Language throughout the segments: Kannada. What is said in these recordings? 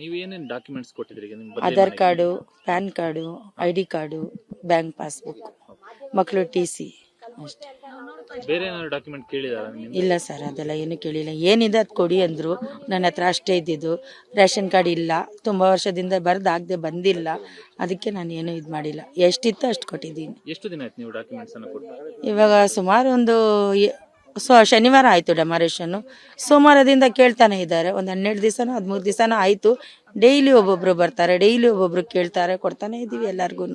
ನೀವೇನೇನು ಡಾಕ್ಯುಮೆಂಟ್ಸ್ ಕೊಟ್ಟಿದ್ರಿ ಈಗ ನಿಮ್ಮ ಬದಲಿ ಆಧಾರ್ ಮನೆಗೆ? Card pan card I D card bank passbook ಮಕ್ಕಳು ಟಿ ಸಿ ಅಷ್ಟೇ. ಬೇರೆ ಏನಾದ್ರು ಡಾಕ್ಯುಮೆಂಟ್ ಕೇಳಿದಾರ ಇಲ್ಲ ಸರ್ ಅದೆಲ್ಲ ಏನು ಕೇಳಿಲ್ಲ. ಏನಿದೆ ಅದು ಕೊಡಿ ಅಂದರು. ನನ್ನ ಹತ್ರ ಅಷ್ಟೇ ಇದ್ದಿದ್ದು. ರೇಷನ್ ಕಾರ್ಡ್ ಇಲ್ಲ. ತುಂಬ ವರ್ಷದಿಂದ ಬರ್ದಾಗದೆ ಬಂದಿಲ್ಲ. ಅದಕ್ಕೆ ನಾನು ಏನೂ ಇದು ಮಾಡಿಲ್ಲ. ಎಷ್ಟಿತ್ತು ಅಷ್ಟು ಕೊಟ್ಟಿದ್ದೀನಿ. ಎಷ್ಟು ದಿನ ಆಯ್ತು ನೀವು ಡಾಕ್ಯುಮೆಂಟ್ಸ್ ಅನ್ನು ಕೊಟ್ಟು? ಇವಾಗ ಸುಮಾರು ಒಂದು ಎ- ಸೊ, ಶನಿವಾರ ಆಯಿತು ಡೆಮಾರೇಷನ್ನು ಸೋಮವಾರದಿಂದ ಕೇಳ್ತಾನೆ ಇದ್ದಾರೆ. ಒಂದು ಹನ್ನೆರಡು ದಿವಸನೋ, ಹದಿಮೂರು ದಿವಸನೋ ಆಯಿತು. ಡೈಲಿ ಒಬ್ಬೊಬ್ಬರು ಬರ್ತಾರೆ. ಡೈಲಿ ಒಬ್ಬೊಬ್ಬರು ಕೇಳ್ತಾರೆ. ಕೊಡ್ತಾನೆ ಇದ್ದೀವಿ ಎಲ್ಲರಿಗೂ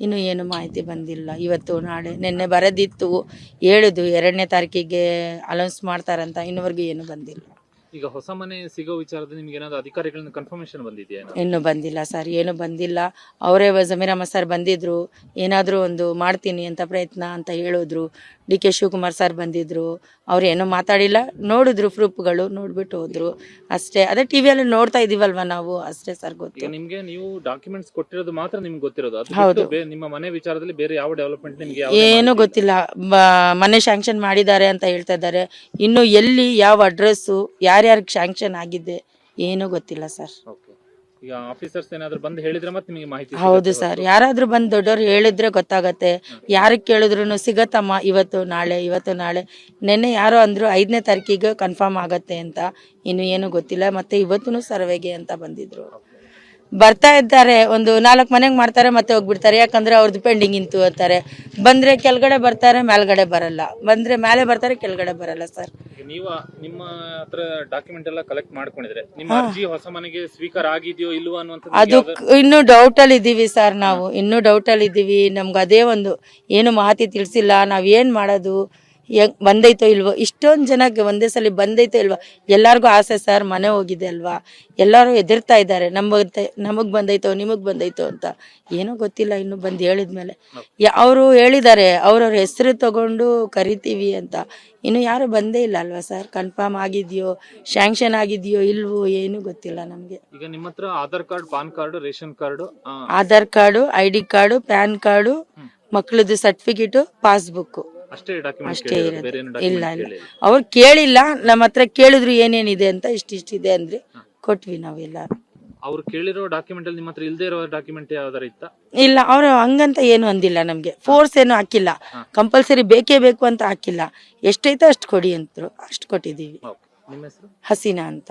ಇನ್ನೂ ಏನು ಮಾಹಿತಿ ಬಂದಿಲ್ಲ. ಇವತ್ತು ನಾಳೆ, ನಿನ್ನೆ ಬರೆದಿತ್ತು. ಹೇಳಿದ್ದು ಎರಡನೇ ತಾರೀಕಿಗೆ ಅಲೌನ್ಸ್ ಮಾಡ್ತಾರಂತ. ಇನ್ನುವರೆಗೂ ಏನು ಬಂದಿಲ್ಲ. ಈಗ ಹೊಸ ಮನೆ ಸಿಗೋ ವಿಚಾರದಲ್ಲಿ ನಿಮ್ಗೆ ಏನಾದ್ರು ಅಧಿಕಾರಿಗಳಿಂದ ಕನ್ಫರ್ಮೇಶನ್ ಬಂದಿದೆಯಾ ಇನ್ನು ಬಂದಿಲ್ಲ ಸರ್ ಏನು ಬಂದಿಲ್ಲ. ಅವರೇ ಜಮೀರಮ್ಮ ಸರ್ ಬಂದಿದ್ರು. ಏನಾದರೂ ಒಂದು ಮಾಡ್ತೀನಿ ಅಂತ ಪ್ರಯತ್ನ ಅಂತ ಹೇಳಿದ್ರು. ಡಿ ಕೆ ಶಿವಕುಮಾರ್ ಸರ್ ಬಂದಿದ್ರು. ಅವ್ರು ಏನೂ ಮಾತಾಡಿಲ್ಲ. ನೋಡಿದ್ರು ಪ್ರೂಫ್ಗಳು ನೋಡ್ಬಿಟ್ಟು ಹೋದ್ರು. ಅಷ್ಟೇ. ಅದೇ ಟಿ ವಿಯಲ್ಲಿ ನೋಡ್ತಾ ಇದೀವಲ್ವ ನಾವು? ಅಷ್ಟೇ ಸರ್ ಈಗ ಗೊತ್ತು ನಿಮ್ಗೆ ನೀವು ಡಾಕ್ಯುಮೆಂಟ್ಸ್ ಕೊಟ್ಟಿರೋದು ಮಾತ್ರ ನಿಮ್ಗೆ ಗೊತ್ತಿರೋದು. ಅದು ಹೌದು. ಬಿಟ್ಟು ಬೇ- ನಿಮ್ಮ ಮನೆ ವಿಚಾರದಲ್ಲಿ ಬೇರೆ ಯಾವ ಡೆವಲಪ್ಮೆಂಟ್ ನಿಮ್ಗೆ ಏನು ಏನೂ ಗೊತ್ತಿಲ್ಲ. ಬ ಮನೆ ಶಾಂಕ್ಷನ್ ಮಾಡಿದ್ದಾರೆ ಅಂತ ಹೇಳ್ತಾ ಇದ್ದಾರೆ. ಇನ್ನು ಎಲ್ಲಿ ಯಾವ ಅಡ್ರೆಸ್ಸು ಯಾರ್ಯಾರಿಗೆ ಶಾಂಕ್ಷನ್ ಆಗಿದೆ ಏನೂ ಗೊತ್ತಿಲ್ಲ ಸರ್ Okay. ಈಗ ಆಫೀಸರ್ಸ್ ಏನಾದ್ರು ಬಂದು ಹೇಳಿದ್ರೆ ಮತ್ತೆ ನಿಮಗೆ ಮಾಹಿತಿ ಹೌದು ಸರ್ ಯಾರಾದ್ರೂ ಬಂದು ದೊಡ್ಡವ್ರು ಹೇಳಿದ್ರೆ ಗೊತ್ತಾಗತ್ತೆ. ಯಾರಿಗೆ ಕೇಳಿದ್ರು ಸಿಗತ್ತಮ್ಮ ಇವತ್ತು ನಾಳೆ ಇವತ್ತು ನಾಳೆ. ನೆನ್ನೆ ಯಾರೋ ಅಂದ್ರು ಐದನೇ ತಾರೀಕಿಗೆ ಕನ್ಫರ್ಮ್ ಆಗತ್ತೆ ಅಂತ. ಇನ್ನು ಏನು ಗೊತ್ತಿಲ್ಲ. ಮತ್ತೆ ಇವತ್ತು ಸರ್ವೆಗೆ ಅಂತ ಬಂದಿದ್ರು. ಬರ್ತಾ ಇದ್ದಾರೆ. ಒಂದು ನಾಲ್ಕು ಮನೆಗೆ ಮಾಡ್ತಾರೆ ಮತ್ತೆ ಹೋಗ್ಬಿಡ್ತಾರೆ. ಯಾಕಂದ್ರೆ ಅವ್ರದ್ದು ಪೆಂಡಿಂಗ್ ಇಂತು ಅಂತಾರೆ. ಬಂದ್ರೆ ಕೆಳಗಡೆ ಬರ್ತಾರೆ ಮೇಲ್ಗಡೆ ಬರಲ್ಲ. ಬಂದ್ರೆ ಮೇಲೆ ಬರ್ತಾರೆ ಕೆಳಗಡೆ ಬರಲ್ಲ ಸರ್ ನೀವು ನಿಮ್ಮ ಹತ್ರ ಡಾಕ್ಯುಮೆಂಟ್ ಎಲ್ಲ ಕಲೆಕ್ಟ್ ಮಾಡ್ಕೊಂಡಿದ್ರೆ ನಿಮ್ಮ ಅರ್ಜಿ ಹೊಸ ಮನೆಗೆ ಸ್ವೀಕಾರ ಆಗಿದೆಯೋ ಇಲ್ಲವೋ ಅನ್ನುವಂಥದ್ದು ಅದು ಇನ್ನು ಇನ್ನೂ ಡೌಟ್ ಅಲ್ಲಿ ಇದ್ದೀವಿ ಸರ್ ನಾವು. ಇನ್ನು ಡೌಟ್ ಅಲ್ಲಿ ಇದ್ದೀವಿ ನಮ್ಗೆ ಅದೇ ಒಂದು ಏನು ಮಾಹಿತಿ ತಿಳಿಸಿಲ್ಲ. ನಾವ್ ಏನ್ ಮಾಡೋದು? ಹೆಂಗ್ ಬಂದೈತೋ ಇಲ್ವೋ ಇಷ್ಟೊಂದು ಜನಕ್ಕೆ ಒಂದೇ ಸಲ ಬಂದೈತೋ ಇಲ್ವೋ ಎಲ್ಲಾರ್ಗೂ ಆಸೆ ಸರ್ ಮನೆ ಹೋಗಿದೆ ಅಲ್ವಾ? ಎಲ್ಲರೂ ಎದುರ್ತಾ ಇದ್ದಾರೆ ನಮಗೆ ನಮಗ್ ಬಂದೈತೋ ನಿಮಗೆ ಬಂದೈತೋ ಅಂತ. ಏನೋ ಗೊತ್ತಿಲ್ಲ ಇನ್ನು ಬಂದು ಹೇಳಿದ್ಮೇಲೆ. ಅವರು ಹೇಳಿದ್ದಾರೆ ಅವ್ರವ್ರ ಹೆಸರು ತಗೊಂಡು ಕರಿತೀವಿ ಅಂತ. ಇನ್ನು ಯಾರು ಬಂದೇ ಇಲ್ಲ ಅಲ್ವಾ ಸರ್? ಕನ್ಫರ್ಮ್ ಆಗಿದೆಯೋ ಶಾಂಕ್ಷನ್ ಆಗಿದೆಯೋ ಇಲ್ವೋ ಏನು ಗೊತ್ತಿಲ್ಲ ನಮಗೆ. ಈಗ ನಿಮ್ಮ ಹತ್ರ Aadhaar card pan card ration card Aadhaar card I D card pan card ಮಕ್ಕಳದ್ದು ಸರ್ಟಿಫಿಕೇಟು ಪಾಸ್ಬುಕ್ ಅಷ್ಟೇ ಇರೋದು. ಇಲ್ಲ ಇಲ್ಲ. ಅವ್ರು ಕೇಳಿಲ್ಲ ನಮ್ಮ ಹತ್ರ ಕೇಳಿದ್ರು ಏನೇನಿದೆ ಅಂತ ಇಷ್ಟಿಷ್ಟಿದೆ ಅಂದ್ರೆ ಕೊಟ್ವಿ ನಾವೆಲ್ಲ ಅವ್ರು ಕೇಳಿರೋ ಡಾಕ್ಯುಮೆಂಟ್ ಅಲ್ಲಿ ನಿಮ್ಮ ಹತ್ರ ಇಲ್ದೇ ಇರೋ ಡಾಕ್ಯುಮೆಂಟ್ ಯಾವ್ದಾರ ಇತ್ತ? ಇಲ್ಲ ಅವರು ಹಂಗಂತ ಏನು ಅಂದಿಲ್ಲ ನಮ್ಗೆ. ಫೋರ್ಸ್ ಏನು ಹಾಕಿಲ್ಲ. ಕಂಪಲ್ಸರಿ ಬೇಕೇ ಬೇಕು ಅಂತ ಹಾಕಿಲ್ಲ. ಎಷ್ಟೈತೆ ಅಷ್ಟು ಕೊಡಿ ಅಂತರು ಅಷ್ಟು ಕೊಟ್ಟಿದೀವಿ ನಿಮ್ಮ ಹೆಸರು? ಹಸೀನಾ ಅಂತ.